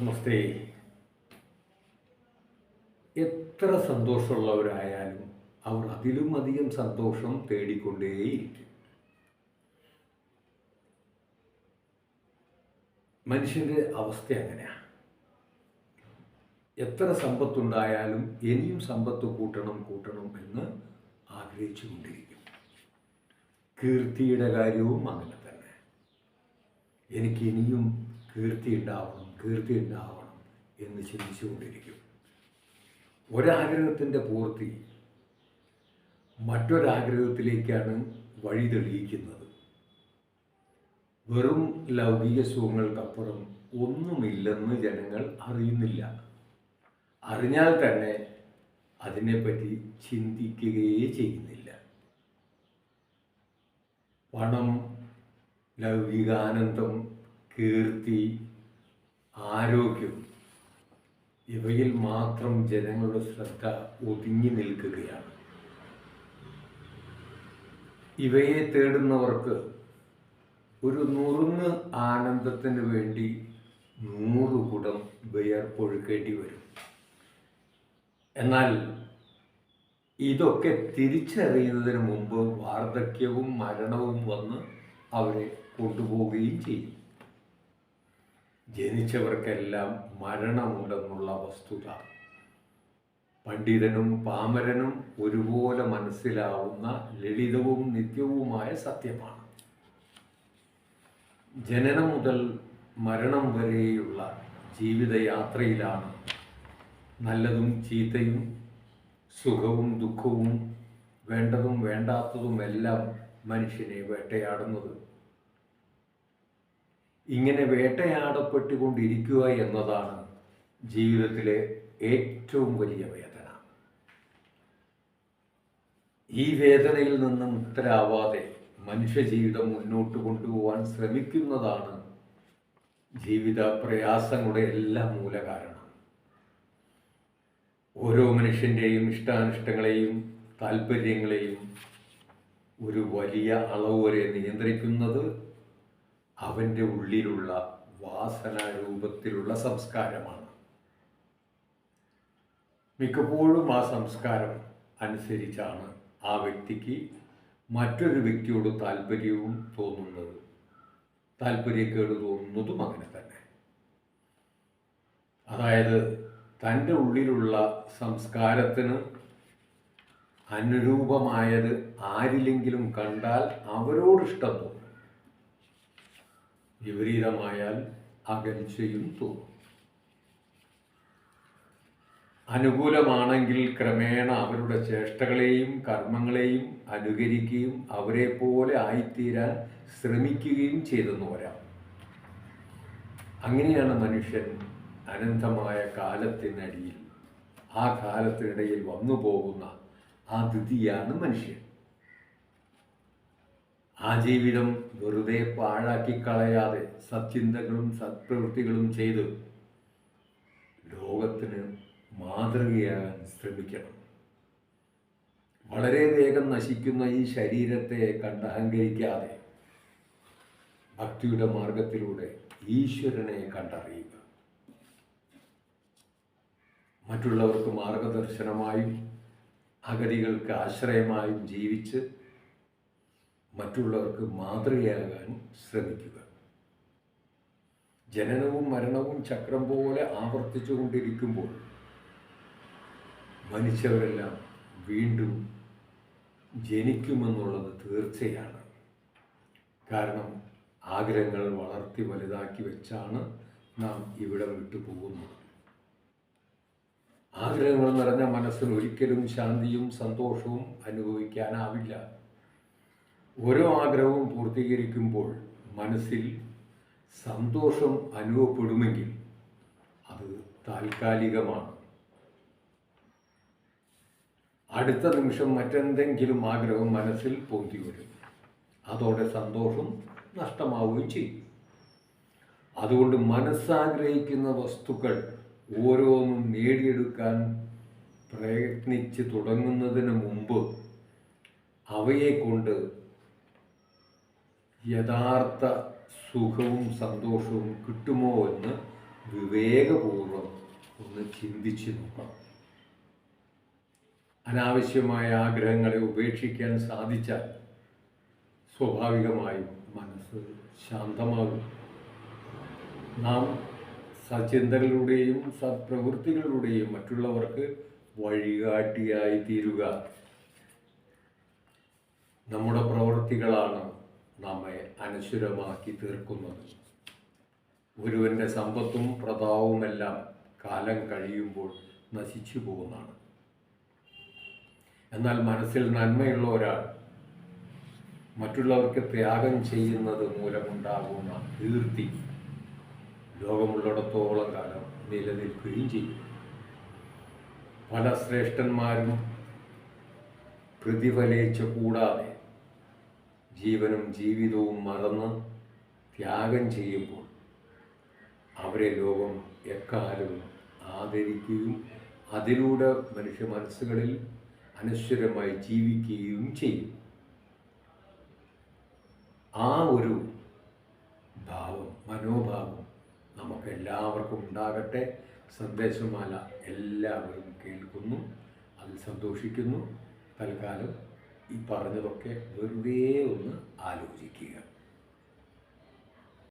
നമസ്തേ. എത്ര സന്തോഷമുള്ളവരായാലും അവർ അതിലും അധികം സന്തോഷം തേടിക്കൊണ്ടേയിരിക്കും. മനുഷ്യന്റെ അവസ്ഥ അങ്ങനെയാണ് എത്ര സമ്പത്തുണ്ടായാലും ഇനിയും സമ്പത്ത് കൂട്ടണം കൂട്ടണം എന്ന് ആഗ്രഹിച്ചു കൊണ്ടിരിക്കും കീർത്തിയുടെ കാര്യവും അങ്ങനെ തന്നെ. എനിക്ക് ഇനിയും കീർത്തി ഉണ്ടാവണം കീർത്തി ഉണ്ടാവണം എന്ന് ചിന്തിച്ചുകൊണ്ടിരിക്കും. ഒരാഗ്രഹത്തിന്റെ പൂർത്തി മറ്റൊരാഗ്രഹത്തിലേക്കാണ് വഴി തെളിയിക്കുന്നത്. വെറും ലൗകിക സുഖങ്ങൾക്കപ്പുറം ഒന്നുമില്ലെന്ന് ജനങ്ങൾ അറിയുന്നില്ല. അറിഞ്ഞാൽ തന്നെ അതിനെപ്പറ്റി ചിന്തിക്കുകയേ ചെയ്യുന്നില്ല. പണം ലൗകികാനന്ദം കീർത്തി ആരോഗ്യം. ഇവയിൽ മാത്രം ജനങ്ങളുടെ ശ്രദ്ധ ഒതുങ്ങി നിൽക്കുകയാണ്. ഇവയെ തേടുന്നവർക്ക് ഒരു നുറുങ്ങ് ആനന്ദത്തിന് വേണ്ടി നൂറ് കുടം വിയർപ്പൊഴുക്കേണ്ടി വരും. എന്നാൽ ഇതൊക്കെ തിരിച്ചറിയുന്നതിന് മുമ്പ് വാർദ്ധക്യവും മരണവും വന്ന് അവരെ കൊണ്ടുപോവുകയും ചെയ്യും. ജനിച്ചവർക്കെല്ലാം മരണമുണ്ടെന്നുള്ള വസ്തുത. പണ്ഡിതനും പാമരനും ഒരുപോലെ മനസ്സിലാവുന്ന ലളിതവും നിത്യവുമായ സത്യമാണ്. ജനനം മുതൽ മരണം വരെയുള്ള ജീവിതയാത്രയിലാണ് നല്ലതും ചീത്തയും സുഖവും ദുഃഖവും വേണ്ടതും വേണ്ടാത്തതുമെല്ലാം മനുഷ്യനെ വേട്ടയാടുന്നത്. ഇങ്ങനെ വേട്ടയാടപ്പെട്ടുകൊണ്ടിരിക്കുക എന്നതാണ് ജീവിതത്തിലെ ഏറ്റവും വലിയ വേദന. ഈ വേദനയിൽ നിന്ന് മുക്തരാവാതെ മനുഷ്യജീവിതം മുന്നോട്ട് കൊണ്ടുപോകാൻ ശ്രമിക്കുന്നതാണ് ജീവിത പ്രയാസങ്ങളുടെ എല്ലാ മൂലകാരണം. ഓരോ മനുഷ്യന്റെയും ഇഷ്ടാനിഷ്ടങ്ങളെയും താല്പര്യങ്ങളെയും ഒരു വലിയ അളവ് വരെ നിയന്ത്രിക്കുന്നത് അവന്റെ ഉള്ളിലുള്ള വാസന രൂപത്തിലുള്ള സംസ്കാരമാണ്. മിക്കപ്പോഴും ആ സംസ്കാരം അനുസരിച്ചാണ് ആ വ്യക്തിക്ക് മറ്റൊരു വ്യക്തിയോട് താല്പര്യവും തോന്നുന്നത്. താല്പര്യക്കേട് തോന്നുന്നതും അങ്ങനെ തന്നെ. അതായത് തന്റെ ഉള്ളിലുള്ള സംസ്കാരത്തിന് അനുരൂപമായത് ആരിലെങ്കിലും കണ്ടാൽ അവരോട് ഇഷ്ടം തോന്നും. വിപരീതമായാൽ അകൽച്ചയും തോന്നും. അനുകൂലമാണെങ്കിൽ ക്രമേണ അവരുടെ ചേഷ്ടകളെയും കർമ്മങ്ങളെയും അനുകരിക്കുകയും അവരെ പോലെ ആയിത്തീരാൻ ശ്രമിക്കുകയും ചെയ്തെന്ന് വരാം. അങ്ങനെയാണ് മനുഷ്യൻ അനന്തമായ കാലത്തിനടിയിൽ ആ കാലത്തിനിടയിൽ വന്നു പോകുന്ന ദ്വിതിയാണ് മനുഷ്യൻ. ആ ജീവിതം വെറുതെ പാഴാക്കി കളയാതെ സച്ചിന്തകളും സത്പ്രവൃത്തികളും ചെയ്ത് ലോകത്തിന് മാതൃകയാകാൻ ശ്രമിക്കണം. വളരെ വേഗം നശിക്കുന്ന ഈ ശരീരത്തെ കണ്ടഹങ്കരിക്കാതെ ഭക്തിയുടെ മാർഗത്തിലൂടെ ഈശ്വരനെ കണ്ടറിയുക. മറ്റുള്ളവർക്ക് മാർഗദർശനമായും അഗതികൾക്ക് ആശ്രയമായും ജീവിച്ച് മറ്റുള്ളവർക്ക് മാതൃകയാകാൻ ശ്രമിക്കുക. ജനനവും മരണവും ചക്രം പോലെ ആവർത്തിച്ചു കൊണ്ടിരിക്കുമ്പോൾ മനുഷ്യരെല്ലാം വീണ്ടും ജനിക്കുമെന്നുള്ളത് തീർച്ചയാണ്. കാരണം ആഗ്രഹങ്ങൾ വളർത്തി വലുതാക്കി വെച്ചാണ് നാം ഇവിടെ വിട്ടു പോകുന്നത്. ആഗ്രഹങ്ങൾ നിറഞ്ഞ മനസ്സിൽ ഒരിക്കലും ശാന്തിയും സന്തോഷവും അനുഭവിക്കാനാവില്ല. ഓരോ ആഗ്രഹവും പൂർത്തീകരിക്കുമ്പോൾ മനസ്സിൽ സന്തോഷം അനുഭവപ്പെടുമെങ്കിൽ അത് താൽക്കാലികമാണ്. അടുത്ത നിമിഷം മറ്റെന്തെങ്കിലും ആഗ്രഹം മനസ്സിൽ പൊന്തി വരും. അതോടെ സന്തോഷം നഷ്ടമാവുകയും ചെയ്യും. അതുകൊണ്ട് മനസ്സാഗ്രഹിക്കുന്ന വസ്തുക്കൾ ഓരോന്നും നേടിയെടുക്കാൻ പ്രയത്നിച്ച് തുടങ്ങുന്നതിന് മുമ്പ് അവയെ കൊണ്ട് യഥാർത്ഥ സുഖവും സന്തോഷവും കിട്ടുമോ എന്ന് വിവേകപൂർവം ഒന്ന് ചിന്തിച്ചു നോക്കണം. അനാവശ്യമായ ആഗ്രഹങ്ങളെ ഉപേക്ഷിക്കാൻ സാധിച്ചാൽ സ്വാഭാവികമായും മനസ്സ് ശാന്തമാകും. നാം സചിന്തകളിലൂടെയും സത്പ്രവൃത്തികളിലൂടെയും മറ്റുള്ളവർക്ക് വഴികാട്ടിയായി തീരുക നമ്മുടെ പ്രവൃത്തികളാണ് നമ്മെ അനശ്വരമാക്കി തീർക്കുന്നത്. ഗുരുവിന്റെ സമ്പത്തും പ്രതാവുമെല്ലാം കാലം കഴിയുമ്പോൾ നശിച്ചു പോകുന്നതാണ്. എന്നാൽ മനസ്സിൽ നന്മയുള്ള ഒരാൾ മറ്റുള്ളവർക്ക് ത്യാഗം ചെയ്യുന്നത് മൂലമുണ്ടാകുന്ന കീർത്തി ലോകമുള്ളിടത്തോളം കാലം നിലനിൽക്കുകയും ചെയ്യും. പല ശ്രേഷ്ഠന്മാരും പ്രതിഫലിച്ചു കൂടാതെ ജീവനും ജീവിതവും മറന്ന് ത്യാഗം ചെയ്യുമ്പോൾ അവരെ ലോകം എക്കാലവും ആദരിക്കുകയും അതിലൂടെ മനുഷ്യ മനസ്സുകളിൽ അനശ്വരമായി ജീവിക്കുകയും ചെയ്യും. ആ ഒരു ഭാവം മനോഭാവം നമുക്ക് എല്ലാവർക്കും ഉണ്ടാകട്ടെ. സന്ദേശമാല എല്ലാവരും കേൾക്കുന്നു. അതിൽ സന്തോഷിക്കുന്നു. തൽക്കാലം ഈ പറഞ്ഞതൊക്കെ വെറുതെ ഒന്ന് ആലോചിക്കുക.